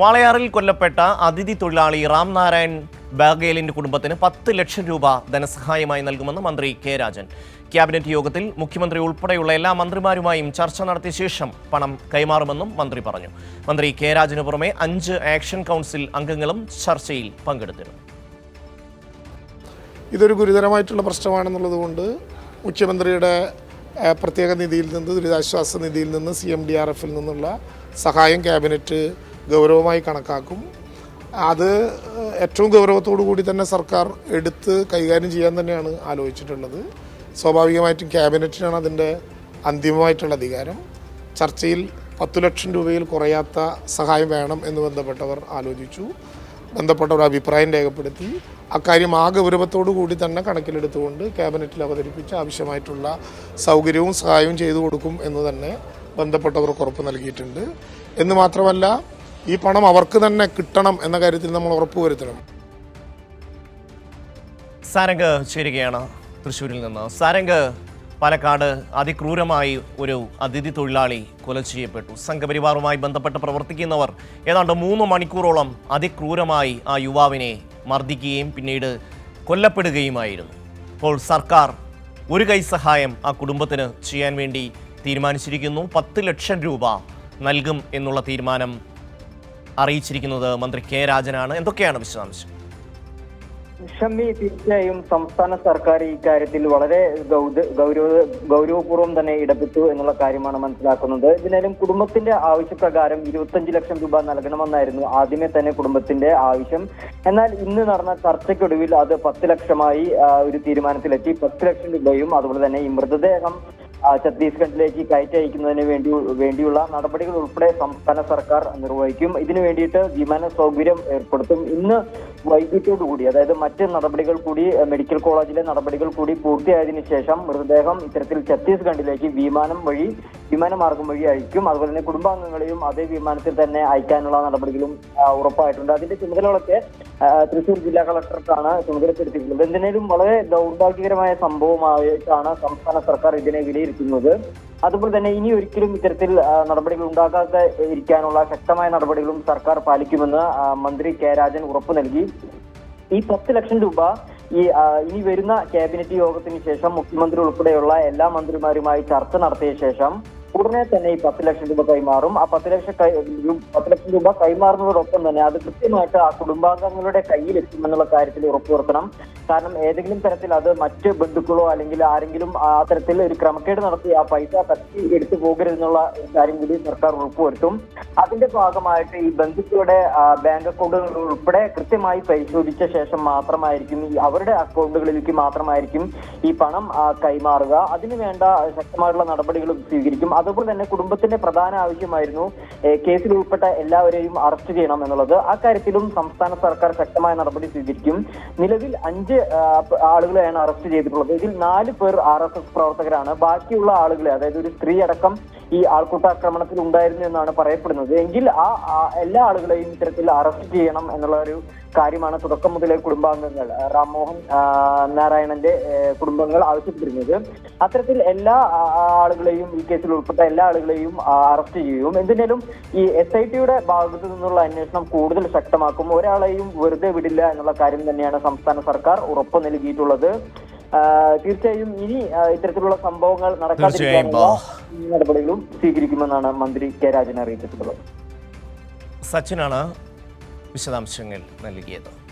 വാളയാറിൽ കൊല്ലപ്പെട്ട അതിഥി തൊഴിലാളി റാംനാരായൺ ബാഗേലിന്റെ കുടുംബത്തിന് പത്ത് ലക്ഷം രൂപ ധനസഹായമായി നൽകുമെന്ന് മന്ത്രി കെ രാജൻ. ക്യാബിനറ്റ് യോഗത്തിൽ മുഖ്യമന്ത്രി ഉൾപ്പെടെയുള്ള എല്ലാ മന്ത്രിമാരുമായും ചർച്ച നടത്തിയ ശേഷം പണം കൈമാറുമെന്നും മന്ത്രി പറഞ്ഞു. മന്ത്രി കെ രാജന് പുറമെ അഞ്ച് ആക്ഷൻ കൗൺസിൽ അംഗങ്ങളും ചർച്ചയിൽ പങ്കെടുത്തിരുന്നു. ഇതൊരു ഗുരുതരമായിട്ടുള്ള പ്രശ്നമാണെന്നുള്ളത് കൊണ്ട് മുഖ്യമന്ത്രിയുടെ പ്രത്യേക നിധിയിൽ നിന്ന് ദുരിതാശ്വാസ നിധിയിൽ നിന്ന് സി എം ഡി ആർ എഫിൽ നിന്നുള്ള സഹായം ക്യാബിനറ്റ് ഗൗരവമായി കണക്കാക്കും. അത് ഏറ്റവും ഗൗരവത്തോടു കൂടി തന്നെ സർക്കാർ എടുത്ത് കൈകാര്യം ചെയ്യാൻ തന്നെയാണ് ആലോചിച്ചിട്ടുള്ളത്. സ്വാഭാവികമായിട്ടും ക്യാബിനറ്റിനാണ് അതിന്റെ അന്തിമമായിട്ടുള്ള അധികാരം. ചർച്ചയിൽ പത്തു ലക്ഷം രൂപയിൽ കുറയാത്ത സഹായം വേണം എന്ന് ബന്ധപ്പെട്ടവർ ആലോചിച്ചു. ബന്ധപ്പെട്ടവർ അഭിപ്രായം രേഖപ്പെടുത്തി. അക്കാര്യം ആ ഗൗരവത്തോടു കൂടി തന്നെ കണക്കിലെടുത്തുകൊണ്ട് ക്യാബിനറ്റിൽ അവതരിപ്പിച്ച് ആവശ്യമായിട്ടുള്ള സൗകര്യവും സഹായവും ചെയ്തു കൊടുക്കും എന്ന് തന്നെ ബന്ധപ്പെട്ടവർക്ക് ഉറപ്പ് നൽകിയിട്ടുണ്ട്. എന്ന് മാത്രമല്ല ഈ പണം അവർക്ക് തന്നെ കിട്ടണം എന്ന കാര്യത്തിൽ നമ്മൾ ഉറപ്പുവരുത്തണം സാരംഗ് ചേരുകയാണ് തൃശ്ശൂരിൽ നിന്ന്. സാരംഗ് പാലക്കാട് അതിക്രൂരമായി ഒരു അതിഥി തൊഴിലാളി കൊല ചെയ്യപ്പെട്ടു. സംഘപരിവാറുമായി ബന്ധപ്പെട്ട് പ്രവർത്തിക്കുന്നവർ ഏതാണ്ട് മൂന്ന് മണിക്കൂറോളം അതിക്രൂരമായി ആ യുവാവിനെ മർദ്ദിക്കുകയും പിന്നീട് കൊല്ലപ്പെടുകയുമായിരുന്നു. അപ്പോൾ സർക്കാർ ഒരു കൈ സഹായം ആ കുടുംബത്തിന് ചെയ്യാൻ വേണ്ടി തീരുമാനിച്ചിരിക്കുന്നു. പത്ത് ലക്ഷം രൂപ നൽകും എന്നുള്ള തീരുമാനം അറിയിച്ചിരിക്കുന്നത് മന്ത്രി കെ രാജനാണ്. എന്തൊക്കെയാണ് വിശദാംശം? ഷമ്മി തീർച്ചയായും സംസ്ഥാന സർക്കാർ ഇക്കാര്യത്തിൽ വളരെ ഗൗര- ഗൗരവ ഗൗരവപൂർവം തന്നെ ഇടപെട്ടു എന്നുള്ള കാര്യമാണ് മനസ്സിലാക്കുന്നത്. ഇതിനാലും കുടുംബത്തിന്റെ ആവശ്യപ്രകാരം ഇരുപത്തഞ്ച് ലക്ഷം രൂപ നൽകണമെന്നായിരുന്നു ആദ്യമേ തന്നെ കുടുംബത്തിന്റെ ആവശ്യം. എന്നാൽ ഇന്ന് നടന്ന ചർച്ചയ്ക്കൊടുവിൽ അത് പത്ത് ലക്ഷമായി ഒരു തീരുമാനത്തിലെത്തി. പത്ത് ലക്ഷം രൂപയും അതുപോലെ തന്നെ ഈ മൃതദേഹം ഛത്തീസ്ഗഡിലേക്ക് കയറ്റി അയക്കുന്നതിന് വേണ്ടി വേണ്ടിയുള്ള നടപടികൾ ഉൾപ്പെടെ സംസ്ഥാന സർക്കാർ നിർവഹിക്കും. ഇതിനു വേണ്ടിയിട്ട് വിമാന സൗകര്യം ഏർപ്പെടുത്തും. ഇന്ന് വൈകിട്ടോടുകൂടി അതായത് മറ്റ് നടപടികൾ കൂടി മെഡിക്കൽ കോളേജിലെ നടപടികൾ കൂടി പൂർത്തിയായതിനു ശേഷം മൃതദേഹം ഇത്തരത്തിൽ ഛത്തീസ്ഗഡിലേക്ക് വിമാനം വഴി വിമാനമാർഗം വഴി അയക്കും. അതുപോലെ തന്നെ കുടുംബാംഗങ്ങളെയും അതേ വിമാനത്തിൽ തന്നെ അയക്കാനുള്ള നടപടികളും ഉറപ്പായിട്ടുണ്ട്. അതിന്റെ ചുമതലകളൊക്കെ തൃശൂർ ജില്ലാ കളക്ടർക്കാണ് ചുമതലപ്പെടുത്തിയിട്ടുള്ളത് എന്തിനേലും വളരെ ദൗർഭാഗ്യകരമായ സംഭവമായിട്ടാണ് സംസ്ഥാന സർക്കാർ ഇതിനെ വിലയിരുത്തുന്നത്. അതുപോലെ തന്നെ ഇനി ഒരിക്കലും ഇത്തരത്തിൽ നടപടികൾ ഉണ്ടാകാതെ ഇരിക്കാനുള്ള ശക്തമായ നടപടികളും സർക്കാർ പാലിക്കുമെന്ന് മന്ത്രി കെ രാജൻ ഉറപ്പു നൽകി. ഈ പത്ത് ലക്ഷം രൂപ ഈ ഇനി വരുന്ന ക്യാബിനറ്റ് യോഗത്തിന് ശേഷം മുഖ്യമന്ത്രി ഉൾപ്പെടെയുള്ള എല്ലാ മന്ത്രിമാരുമായി ചർച്ച നടത്തിയ ശേഷം ഉടനെ തന്നെ ഈ പത്ത് ലക്ഷം രൂപ കൈമാറും. ആ പത്ത് ലക്ഷം പത്ത് ലക്ഷം രൂപ കൈമാറുന്നതോടൊപ്പം തന്നെ അത് കൃത്യമായിട്ട് ആ കുടുംബാംഗങ്ങളുടെ കയ്യിൽ എത്തുമെന്നുള്ള കാര്യത്തിൽ ഉറപ്പുവരുത്തണം. കാരണം ഏതെങ്കിലും തരത്തിൽ അത് മറ്റ് ബന്ധുക്കളോ അല്ലെങ്കിൽ ആരെങ്കിലും ആ തരത്തിൽ ഒരു ക്രമക്കേട് നടത്തി ആ പൈസ തട്ടി എടുത്തു പോകരുതെന്നുള്ള കാര്യം കൂടി സർക്കാർ ഉറപ്പുവരുത്തും. അതിന്റെ ഭാഗമായിട്ട് ഈ ബന്ധുക്കളുടെ ബാങ്ക് അക്കൗണ്ടുകൾ ഉൾപ്പെടെ കൃത്യമായി പരിശോധിച്ച ശേഷം മാത്രമായിരിക്കും അവരുടെ അക്കൗണ്ടുകളിലേക്ക് മാത്രമായിരിക്കും ഈ പണം കൈമാറുക. അതിനു വേണ്ട നടപടികളും സ്വീകരിക്കും. അതുപോലെ തന്നെ കുടുംബത്തിന്റെ പ്രധാന ആവശ്യമായിരുന്നു കേസിൽ ഉൾപ്പെട്ട എല്ലാവരെയും അറസ്റ്റ് ചെയ്യണം എന്നുള്ളത്. ആ കാര്യത്തിലും സംസ്ഥാന സർക്കാർ ശക്തമായ നടപടി സ്വീകരിക്കും. നിലവിൽ അഞ്ച് ആളുകളെയാണ് അറസ്റ്റ് ചെയ്തിട്ടുള്ളത്. ഇതിൽ നാല് പേർ ആർ പ്രവർത്തകരാണ്. ബാക്കിയുള്ള ആളുകളെ അതായത് ഒരു സ്ത്രീ അടക്കം ഈ ആൾക്കൂട്ടാക്രമണത്തിൽ ഉണ്ടായിരുന്നു എന്നാണ് പറയപ്പെടുന്നത്. എങ്കിൽ ആ എല്ലാ ആളുകളെയും ഇത്തരത്തിൽ അറസ്റ്റ് ചെയ്യണം എന്നുള്ള ഒരു കാര്യമാണ് തുടക്കം മുതലേ കുടുംബാംഗങ്ങൾ റാംമോഹൻ നാരായണന്റെ കുടുംബങ്ങൾ ആവശ്യപ്പെട്ടിരുന്നത്. അത്തരത്തിൽ എല്ലാ ആളുകളെയും ഈ കേസിൽ ഉൾപ്പെട്ട എല്ലാ ആളുകളെയും അറസ്റ്റ് ചെയ്യും എന്തിനേലും ഈ എസ് ഐ ടിയുടെ ഭാഗത്തു നിന്നുള്ള അന്വേഷണം കൂടുതൽ ശക്തമാക്കും. ഒരാളെയും വെറുതെ വിടില്ല എന്നുള്ള കാര്യം തന്നെയാണ് സംസ്ഥാന സർക്കാർ ഉറപ്പ് നൽകിയിട്ടുള്ളത്. തീർച്ചയായും ഇനി ഇത്തരത്തിലുള്ള സംഭവങ്ങൾ നടക്കാതിരിക്കാനുള്ള നടപടികളും സ്വീകരിക്കുമെന്നാണ് മന്ത്രി കെ രാജൻ അറിയിച്ചിട്ടുള്ളത്. സച്ചിനാണ് വിശദാംശങ്ങൾ നൽകിയത്.